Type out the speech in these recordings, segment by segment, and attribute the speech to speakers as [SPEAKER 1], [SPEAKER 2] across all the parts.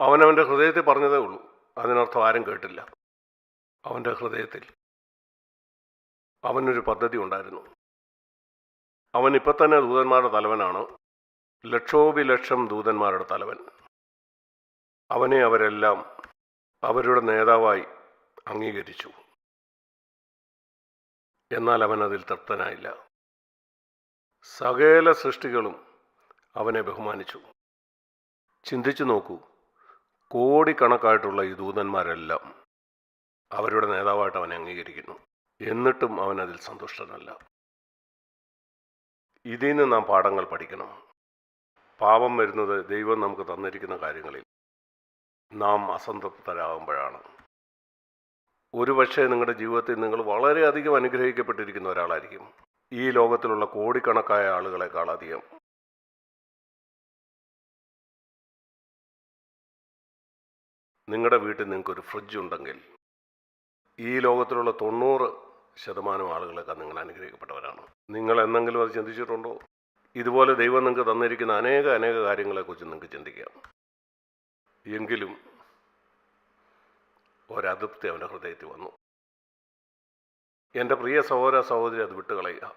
[SPEAKER 1] അവനവന്റെ ഹൃദയത്തിൽ പറഞ്ഞതേ ഉള്ളൂ. അതിനർത്ഥം ആരും കേട്ടില്ല. അവന്റെ ഹൃദയത്തിൽ അവനൊരു പദ്ധതി ഉണ്ടായിരുന്നു. അവൻ ഇപ്പം തന്നെ ദൂതന്മാരുടെ തലവനാണ്. ലക്ഷോപിലക്ഷം ദൂതന്മാരുടെ തലവൻ. അവനെ അവരെല്ലാം അവരുടെ നേതാവായി അംഗീകരിച്ചു. എന്നാൽ അവൻ അതിൽ തൃപ്തനായില്ല. സകല സൃഷ്ടികളും അവനെ ബഹുമാനിച്ചു. ചിന്തിച്ചു നോക്കൂ കോടിക്കണക്കായിട്ടുള്ള ഈ ദൂതന്മാരെല്ലാം അവരുടെ നേതാവായിട്ട് അവനെ അംഗീകരിക്കുന്നു. എന്നിട്ടും അവൻ അതിൽ സന്തുഷ്ടനല്ല. ഇതിൽ നിന്ന് നാം പാഠങ്ങൾ പഠിക്കണം. പാപം വരുന്നത് ദൈവം നമുക്ക് തന്നിരിക്കുന്ന കാര്യങ്ങളിൽ നാം അസംതൃപ്തരാകുമ്പോഴാണ്. ഒരുപക്ഷെ നിങ്ങളുടെ ജീവിതത്തിൽ നിങ്ങൾ വളരെയധികം അനുഗ്രഹിക്കപ്പെട്ടിരിക്കുന്ന ഒരാളായിരിക്കും. ഈ ലോകത്തിലുള്ള കോടിക്കണക്കായ ആളുകളെക്കാൾ അധികം. നിങ്ങളുടെ വീട്ടിൽ നിങ്ങൾക്കൊരു ഫ്രിഡ്ജ് ഉണ്ടെങ്കിൽ ഈ ലോകത്തിലുള്ള തൊണ്ണൂറ് ശതമാനം ആളുകളൊക്കെ നിങ്ങൾ അനുഗ്രഹിക്കപ്പെട്ടവരാണ്. നിങ്ങൾ എന്തെങ്കിലും അത് ചിന്തിച്ചിട്ടുണ്ടോ? ഇതുപോലെ ദൈവം നിങ്ങൾക്ക് തന്നിരിക്കുന്ന അനേക അനേക കാര്യങ്ങളെക്കുറിച്ച് നിങ്ങൾക്ക് ചിന്തിക്കാം. എങ്കിലും ഒരതൃപ്തി അവന്റെ ഹൃദയത്തിൽ വന്നു. എന്റെ പ്രിയ സഹോദര സഹോദരി അത് വിട്ടുകളയുക.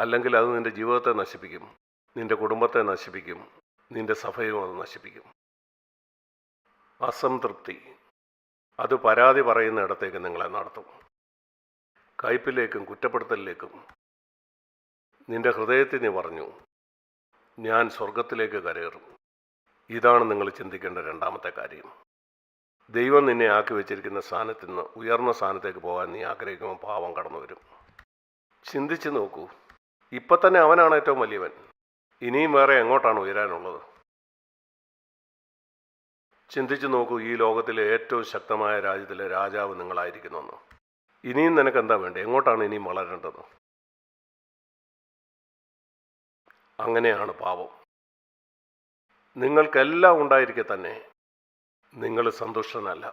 [SPEAKER 1] അല്ലെങ്കിൽ അത് നിന്റെ ജീവിതത്തെ നശിപ്പിക്കും നിന്റെ കുടുംബത്തെ നശിപ്പിക്കും നിന്റെ സഭയും അത് നശിപ്പിക്കും. അസംതൃപ്തി. അത് പരാതി പറയുന്ന ഇടത്തേക്ക് നിങ്ങളെ നടത്തും. കയ്പിലേക്കും കുറ്റപ്പെടുത്തലിലേക്കും. നിന്റെ ഹൃദയത്തിൽ നീ പറഞ്ഞു ഞാൻ സ്വർഗത്തിലേക്ക് കരയേറും. ഇതാണ് നിങ്ങൾ ചിന്തിക്കേണ്ട രണ്ടാമത്തെ കാര്യം. ദൈവം നിന്നെ ആക്കി വെച്ചിരിക്കുന്ന സ്ഥാനത്ത് നിന്ന് ഉയർന്ന സ്ഥാനത്തേക്ക് പോകാൻ നീ ആഗ്രഹിക്കുമ്പോൾ പാവം കടന്നു വരും. ചിന്തിച്ചു നോക്കൂ. ഇപ്പം തന്നെ അവനാണ് ഏറ്റവും വലിയവൻ. ഇനിയും വേറെ എങ്ങോട്ടാണ് ഉയരാനുള്ളത്? ചിന്തിച്ചു നോക്കൂ ഈ ലോകത്തിലെ ഏറ്റവും ശക്തമായ രാജ്യത്തിലെ രാജാവ് നിങ്ങളായിരിക്കുന്നെന്ന് ഇനിയും നിനക്ക് എന്താ വേണ്ടത് എങ്ങോട്ടാണ് ഇനിയും വളരേണ്ടത്? അങ്ങനെയാണ് പാപം. നിങ്ങൾക്കെല്ലാം ഉണ്ടായിരിക്കെ തന്നെ നിങ്ങൾ സന്തുഷ്ടനല്ല.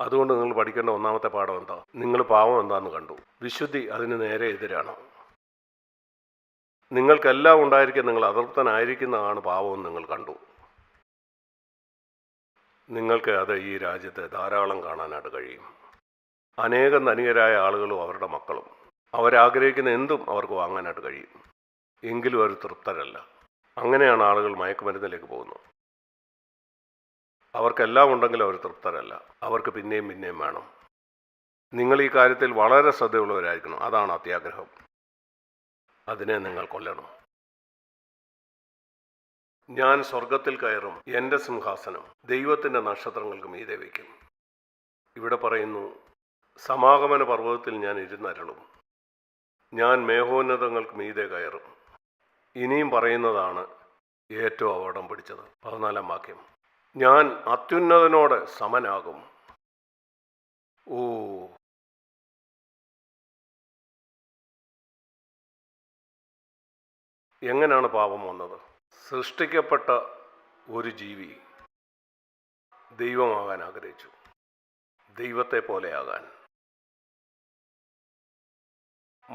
[SPEAKER 1] അതുകൊണ്ട് നിങ്ങൾ പഠിക്കേണ്ട ഒന്നാമത്തെ പാഠം എന്താ? നിങ്ങൾ പാവം എന്താന്ന് കണ്ടു. വിശുദ്ധി അതിന് നേരെ എതിരാണ്. നിങ്ങൾക്കെല്ലാം ഉണ്ടായിരിക്കെ നിങ്ങൾ അതൃപ്തനായിരിക്കുന്നതാണ് പാവമെന്ന് നിങ്ങൾ കണ്ടു. നിങ്ങൾക്ക് അത് ഈ രാജ്യത്ത് ധാരാളം കാണാനായിട്ട് കഴിയും. അനേകം ധനികരായ ആളുകളും അവരുടെ മക്കളും. അവരാഗ്രഹിക്കുന്ന എന്തും അവർക്ക് വാങ്ങാനായിട്ട് കഴിയും. എങ്കിലും അവർ തൃപ്തരല്ല. അങ്ങനെയാണ് ആളുകൾ മയക്കുമരുന്നിലേക്ക് പോകുന്നത്. അവർക്കെല്ലാം ഉണ്ടെങ്കിലും അവർ തൃപ്തരല്ല. അവർക്ക് പിന്നെയും പിന്നെയും വേണം. നിങ്ങൾ ഈ കാര്യത്തിൽ വളരെ ശ്രദ്ധയുള്ളവരായിരിക്കണം. അതാണ് അത്യാഗ്രഹം. അതിനെ നിങ്ങൾ കൊല്ലണം. ഞാൻ സ്വർഗത്തിൽ കയറും എന്റെ സിംഹാസനം ദൈവത്തിന്റെ നക്ഷത്രങ്ങൾക്ക് മീതെ വയ്ക്കും. ഇവിടെ പറയുന്നു സമാഗമന പർവതത്തിൽ ഞാൻ ഇരുന്നരളും. ഞാൻ മേഘോന്നതങ്ങൾക്ക് മീതെ കയറും. ഇനിയും പറയുന്നതാണ് ഏറ്റവും അപകടം പിടിച്ചത്. പതിനാലാം വാക്യം. ഞാൻ അത്യുന്നതനോട് സമനാകും. ഓ. എങ്ങനെയാണ് പാപം വന്നത്? സൃഷ്ടിക്കപ്പെട്ട ഒരു ജീവി ദൈവമാകാൻ ആഗ്രഹിച്ചു. ദൈവത്തെ പോലെയാകാൻ.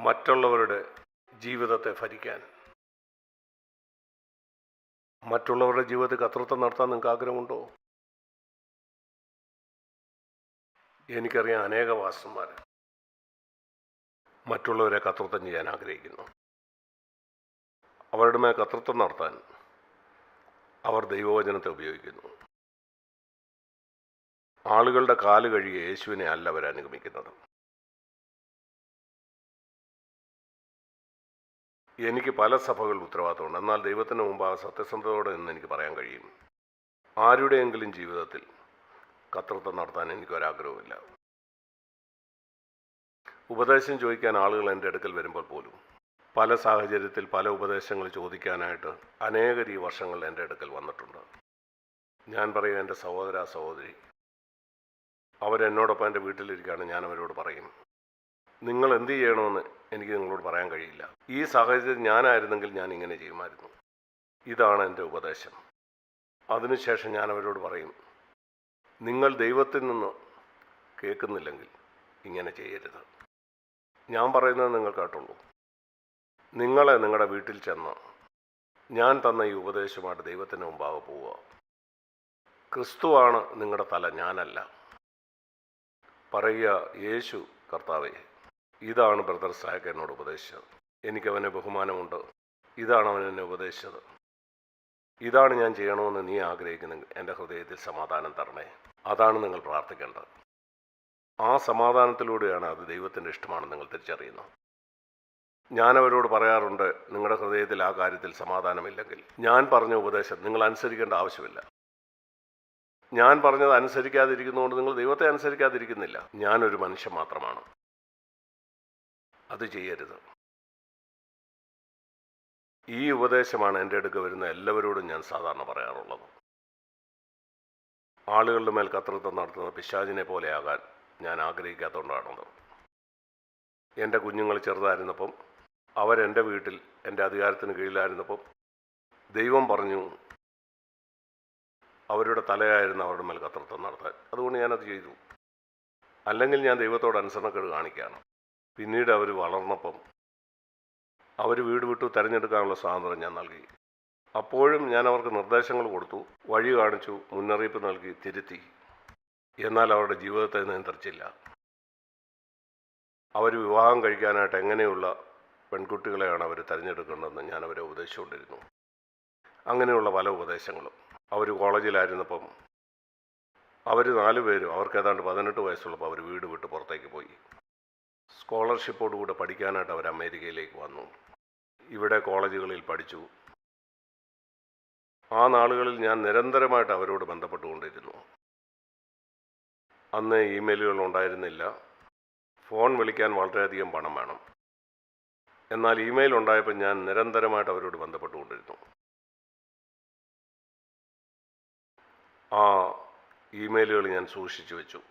[SPEAKER 1] മറ്റുള്ളവരുടെ ജീവിതത്തെ ഭരിക്കാൻ. മറ്റുള്ളവരുടെ ജീവിതത്തിൽ കർത്തൃത്വം നടത്താൻ നിങ്ങൾക്ക് ആഗ്രഹമുണ്ടോ? എനിക്കറിയാം അനേക വാസന്മാർ മറ്റുള്ളവരെ കർത്തൃത്വം ചെയ്യാൻ ആഗ്രഹിക്കുന്നു. അവരുടെ മേൽ കർത്തൃത്വം നടത്താൻ അവർ ദൈവവചനത്തെ ഉപയോഗിക്കുന്നു. ആളുകളുടെ കാൽ കഴുകിയ യേശുവിനെ അല്ല അവർ അനുഗമിക്കുന്നത്. എനിക്ക് പല സഭകളിൽ ഉത്തരവാദിത്തമുണ്ട്. എന്നാൽ ദൈവത്തിന് മുമ്പ് ആ സത്യസന്ധതയോടെ എന്ന് എനിക്ക് പറയാൻ കഴിയും. ആരുടെയെങ്കിലും ജീവിതത്തിൽ കത്തൃത്വം നടത്താൻ എനിക്കൊരാഗ്രഹമില്ല ഉപദേശം ചോദിക്കാൻ ആളുകൾ എന്റെ അടുക്കൽ വരുമ്പോൾ പോലും പല സാഹചര്യത്തിൽ പല ഉപദേശങ്ങൾ ചോദിക്കാനായിട്ട് അനേക വർഷങ്ങൾ എന്റെ അടുക്കൽ വന്നിട്ടുണ്ട്. ഞാൻ പറയും എന്റെ സഹോദര സഹോദരി അവരെന്നോടൊപ്പം എന്റെ വീട്ടിലിരിക്കുകയാണ് ഞാൻ അവരോട് പറയും. നിങ്ങൾ എന്ത് ചെയ്യണമെന്ന് എനിക്ക് നിങ്ങളോട് പറയാൻ കഴിയില്ല. ഈ സാഹചര്യത്തിൽ ഞാനായിരുന്നെങ്കിൽ ഞാൻ ഇങ്ങനെ ചെയ്യുമായിരുന്നു. ഇതാണ് എന്റെ ഉപദേശം. അതിനുശേഷം ഞാൻ അവരോട് പറയും നിങ്ങൾ ദൈവത്തിൽ നിന്ന് കേൾക്കുന്നില്ലെങ്കിൽ ഇങ്ങനെ ചെയ്യരുത്. ഞാൻ പറയുന്നത് നിങ്ങൾ കേട്ടുള്ളൂ നിങ്ങളെ നിങ്ങളുടെ വീട്ടിൽ ചെന്ന് ഞാൻ തന്ന ഈ ഉപദേശമായിട്ട് ദൈവത്തിന് മുമ്പാകെ പോവുക. ക്രിസ്തുവാണ് നിങ്ങളുടെ തല ഞാനല്ല. പറയുക യേശു കർത്താവേ ഇതാണ് ബ്രദർ സായക്ക് എന്നോട് ഉപദേശിച്ചത്. എനിക്കവനെ ബഹുമാനമുണ്ട്. ഇതാണ് അവൻ എന്നെ ഉപദേശിച്ചത്. ഇതാണ് ഞാൻ ചെയ്യണമെന്ന് നീ ആഗ്രഹിക്കുന്നെങ്കിൽ എന്റെ ഹൃദയത്തിൽ സമാധാനം തരണേ. അതാണ് നിങ്ങൾ പ്രാർത്ഥിക്കേണ്ടത്. ആ സമാധാനത്തിലൂടെയാണ് അത് ദൈവത്തിന്റെ ഇഷ്ടമാണെന്ന് നിങ്ങൾ തിരിച്ചറിയുന്നത്. ഞാൻ അവരോട് പറയാറുണ്ട് നിങ്ങളുടെ ഹൃദയത്തിൽ ആ കാര്യത്തിൽ സമാധാനമില്ലെങ്കിൽ. ഞാൻ പറഞ്ഞ ഉപദേശം നിങ്ങൾ അനുസരിക്കേണ്ട ആവശ്യമില്ല. ഞാൻ പറഞ്ഞത് അനുസരിക്കാതിരിക്കുന്നതുകൊണ്ട് നിങ്ങൾ ദൈവത്തെ അനുസരിക്കാതിരിക്കുന്നില്ല. ഞാനൊരു മനുഷ്യൻ മാത്രമാണ്. അത് ചെയ്യരുത്. ഈ ഉപദേശമാണ് എന്റെ അടുക്ക് വരുന്ന എല്ലാവരോടും ഞാൻ സാധാരണ പറയാറുള്ളത്. ആളുകളുടെ മേൽ കത്തൃത്വം നടത്തുന്ന പിശാചിനെ പോലെയാകാൻ ഞാൻ ആഗ്രഹിക്കാത്തതുകൊണ്ടാണത്. എന്റെ കുഞ്ഞുങ്ങൾ ചെറുതായിരുന്നപ്പം അവരെന്റെ വീട്ടിൽ എന്റെ അധികാരത്തിന് കീഴിലായിരുന്നപ്പോൾ ദൈവം പറഞ്ഞു അവരുടെ തലയായിരുന്നു അവരുടെ മേൽ കത്രത്വം നടത്താൻ. അതുകൊണ്ട് ഞാനത് ചെയ്തു. അല്ലെങ്കിൽ ഞാൻ ദൈവത്തോട് അനുസരണക്കേട് കാണിക്കുകയാണ്. പിന്നീട് അവർ വളർന്നപ്പം അവർ വീട് വിട്ടു തിരഞ്ഞെടുക്കാനുള്ള സ്വാതന്ത്ര്യം ഞാൻ നൽകി. അപ്പോഴും ഞാൻ അവർക്ക് നിർദ്ദേശങ്ങൾ കൊടുത്തു വഴി കാണിച്ചു മുന്നറിയിപ്പ് നൽകി തിരുത്തി. എന്നാൽ അവരുടെ ജീവിതത്തെ നിയന്ത്രിച്ചില്ല. അവർ വിവാഹം കഴിക്കാനായിട്ട് എങ്ങനെയുള്ള പെൺകുട്ടികളെയാണ് അവർ തിരഞ്ഞെടുക്കേണ്ടതെന്ന് ഞാൻ അവരെ ഉപദേശിച്ചുകൊണ്ടിരുന്നു. അങ്ങനെയുള്ള പല ഉപദേശങ്ങളും. അവർ കോളേജിലായിരുന്നപ്പം അവർ നാല് പേരും അവർക്ക് ഏതാണ്ട് പതിനെട്ട് വയസ്സുള്ളപ്പോൾ അവർ വീട് വിട്ട് പുറത്തേക്ക് പോയി. സ്കോളർഷിപ്പോടുകൂടെ പഠിക്കാനായിട്ട് അവർ അമേരിക്കയിലേക്ക് വന്നു. ഇവിടെ കോളേജുകളിൽ പഠിച്ചു. ആ നാളുകളിൽ ഞാൻ നിരന്തരമായിട്ട് അവരോട് ബന്ധപ്പെട്ടുകൊണ്ടിരുന്നു. അന്ന് ഇമെയിലുകൾ ഉണ്ടായിരുന്നില്ല. ഫോൺ വിളിക്കാൻ വളരെയധികം പണം വേണം. എന്നാൽ ഇമെയിൽ ഉണ്ടായപ്പോൾ ഞാൻ നിരന്തരമായിട്ട് അവരോട് ബന്ധപ്പെട്ടുകൊണ്ടിരുന്നു. ആ ഇമെയിലുകൾ ഞാൻ സൂക്ഷിച്ചു വെച്ചു.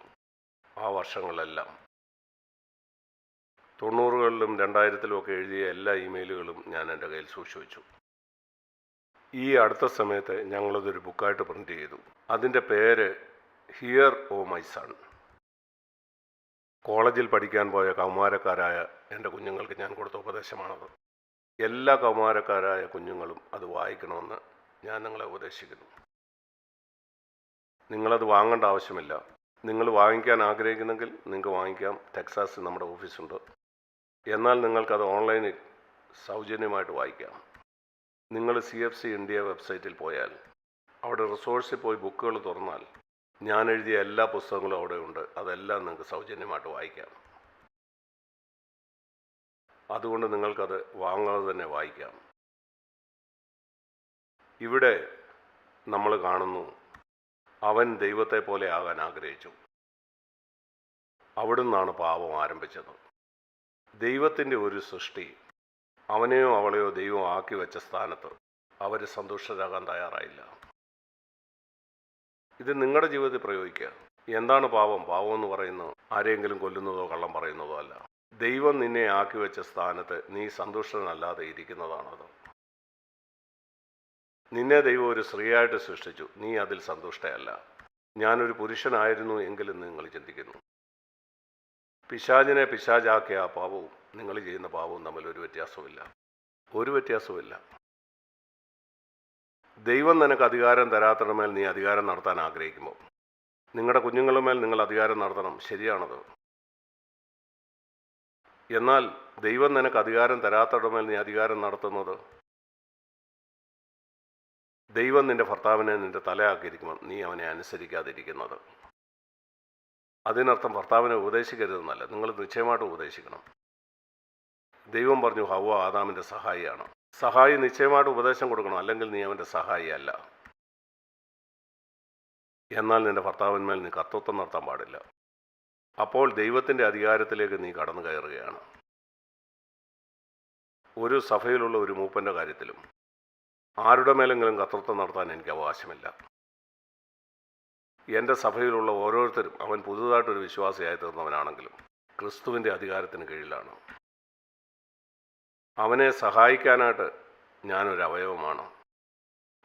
[SPEAKER 1] ആ വർഷങ്ങളെല്ലാം. തൊണ്ണൂറുകളിലും രണ്ടായിരത്തിലും ഒക്കെ എഴുതിയ എല്ലാ ഇമെയിലുകളും ഞാൻ എന്റെ കയ്യിൽ സൂക്ഷിച്ചു വെച്ചു. ഈ അടുത്ത സമയത്ത് ഞങ്ങളതൊരു ബുക്കായിട്ട് പ്രിന്റ് ചെയ്തു. അതിന്റെ പേര് ഹിയർ ഓ മൈ സൺ. കോളേജിൽ പഠിക്കാൻ പോയ കൗമാരക്കാരായ എന്റെ കുഞ്ഞുങ്ങൾക്ക് ഞാൻ കൊടുത്ത ഉപദേശമാണത്. എല്ലാ കൗമാരക്കാരായ കുഞ്ഞുങ്ങളും അത് വായിക്കണമെന്ന് ഞാൻ നിങ്ങളെ ഉപദേശിക്കുന്നു. നിങ്ങളത് വാങ്ങേണ്ട ആവശ്യമില്ല. നിങ്ങൾ വാങ്ങിക്കാൻ ആഗ്രഹിക്കുന്നെങ്കിൽ നിങ്ങൾക്ക് വാങ്ങിക്കാം. ടെക്സാസിൽ നമ്മുടെ ഓഫീസുണ്ട്. എന്നാൽ നിങ്ങൾക്കത് ഓൺലൈനിൽ സൗജന്യമായിട്ട് വായിക്കാം. നിങ്ങൾ സി എഫ് സി ഇന്ത്യ വെബ്സൈറ്റിൽ പോയാൽ അവിടെ റിസോഴ്സിൽ പോയി ബുക്കുകൾ തുറന്നാൽ ഞാൻ എഴുതിയ എല്ലാ പുസ്തകങ്ങളും അവിടെ ഉണ്ട് അതെല്ലാം നിങ്ങൾക്ക് സൗജന്യമായിട്ട് വായിക്കാം. അതുകൊണ്ട് നിങ്ങൾക്കത് വാങ്ങാതെ തന്നെ വായിക്കാം. ഇവിടെ നമ്മൾ കാണുന്നു അവൻ ദൈവത്തെ പോലെ ആകാൻ ആഗ്രഹിച്ചു. അവിടുന്നാണ് പാപം ആരംഭിച്ചത്. ദൈവത്തിന്റെ ഒരു സൃഷ്ടി അവനെയോ അവളെയോ ദൈവം ആക്കി വെച്ച സ്ഥാനത്ത് അവർ സന്തുഷ്ടരാകാൻ തയ്യാറായില്ല. ഇത് നിങ്ങളുടെ ജീവിതത്തിൽ പ്രയോഗിക്കുക. എന്താണ് പാപം? പാപം എന്ന് പറയുന്നത് ആരെങ്കിലും കൊല്ലുന്നതോ കള്ളം പറയുന്നതോ അല്ല. ദൈവം നിന്നെ ആക്കി വെച്ച സ്ഥാനത്ത് നീ സന്തുഷ്ടനല്ലാതെ ഇരിക്കുന്നതാണത്. നിന്നെ ദൈവം ഒരു സ്ത്രീയായിട്ട് സൃഷ്ടിച്ചു. നീ അതിൽ സന്തുഷ്ടയല്ല. ഞാനൊരു പുരുഷനായിരുന്നു എങ്കിലും നിങ്ങൾ ചിന്തിക്കുന്നു. പിശാചിനെ പിശാചാക്കിയ ആ നിങ്ങൾ ചെയ്യുന്ന പാപവും തമ്മിൽ ഒരു വ്യത്യാസവുമില്ല. ഒരു വ്യത്യാസവുമില്ല. ദൈവം നിനക്ക് അധികാരം തരാത്തടമേൽ നീ അധികാരം നടത്താൻ ആഗ്രഹിക്കുമ്പോൾ നിങ്ങളുടെ കുഞ്ഞുങ്ങളുടെ മേൽ നിങ്ങൾ അധികാരം നടത്തണം. ശരിയാണത്. എന്നാൽ ദൈവം നിനക്ക് അധികാരം തരാത്തടമേൽ നീ അധികാരം നടത്തുന്നത്? ദൈവം നിന്റെ ഭർത്താവിനെ നിന്റെ തലയാക്കിയിരിക്കുമ്പോൾ നീ അവനെ അനുസരിക്കാതിരിക്കുന്നത്. അതിനർത്ഥം ഭർത്താവിനെ ഉപദേശിക്കരുതെന്നല്ല. നിങ്ങൾ നിശ്ചയമായിട്ട് ഉപദേശിക്കണം. ദൈവം പറഞ്ഞു ഹവ ആദാമിന്റെ സഹായിയാണ്. സഹായി നിശ്ചയമായിട്ട് ഉപദേശം കൊടുക്കണം. അല്ലെങ്കിൽ നീ അവന്റെ സഹായിയല്ല. എന്നാൽ നിന്റെ ഭർത്താവിന്മേൽ നീ കർത്തൃത്വം നടത്താൻ പാടില്ല. അപ്പോൾ ദൈവത്തിന്റെ അധികാരത്തിലേക്ക് നീ കടന്നു കയറുകയാണ്. ഒരു സഭയിലുള്ള ഒരു മൂപ്പന്റെ കാര്യത്തിലും ആരുടെ മേലെങ്കിലും കർത്തൃത്വം നടത്താൻ എനിക്ക് അവകാശമില്ല. എന്റെ സഭയിലുള്ള ഓരോരുത്തരും അവൻ പുതുതായിട്ടൊരു വിശ്വാസിയായി തീർന്നവനാണെങ്കിലും ക്രിസ്തുവിന്റെ അധികാരത്തിന് കീഴിലാണ്. അവനെ സഹായിക്കാനായിട്ട് ഞാനൊരു അവയവമാണ്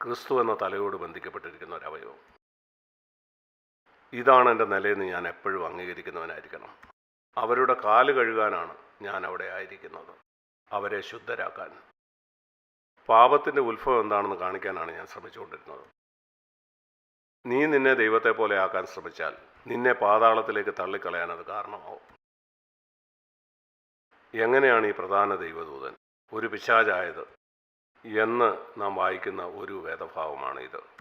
[SPEAKER 1] ക്രിസ്തു എന്ന തലയോട് ബന്ധിക്കപ്പെട്ടിരിക്കുന്ന ഒരു അവയവം ഇതാണ് എന്റെ നിലയെന്ന് ഞാൻ എപ്പോഴും അംഗീകരിക്കുന്നവനായിരിക്കണം. അവരുടെ കാൽ കഴുകാനാണ് ഞാൻ അവിടെ ആയിരിക്കുന്നത്. അവരെ ശുദ്ധരാക്കാൻ. പാപത്തിന്റെ ഉത്ഭവം എന്താണെന്ന് കാണിക്കാനാണ് ഞാൻ ശ്രമിച്ചുകൊണ്ടിരുന്നത്. നീ നിന്നെ ദൈവത്തെ പോലെ ആക്കാൻ ശ്രമിച്ചാൽ നിന്നെ പാതാളത്തിലേക്ക് തള്ളിക്കളയാൻ അത് കാരണമാവും. എങ്ങനെയാണ് ഈ പ്രധാന ദൈവദൂതൻ? ഒരു പിശാചായത് എന്ന് നാം വായിക്കുന്ന ഒരു വേദഭാവമാണ് ഇത്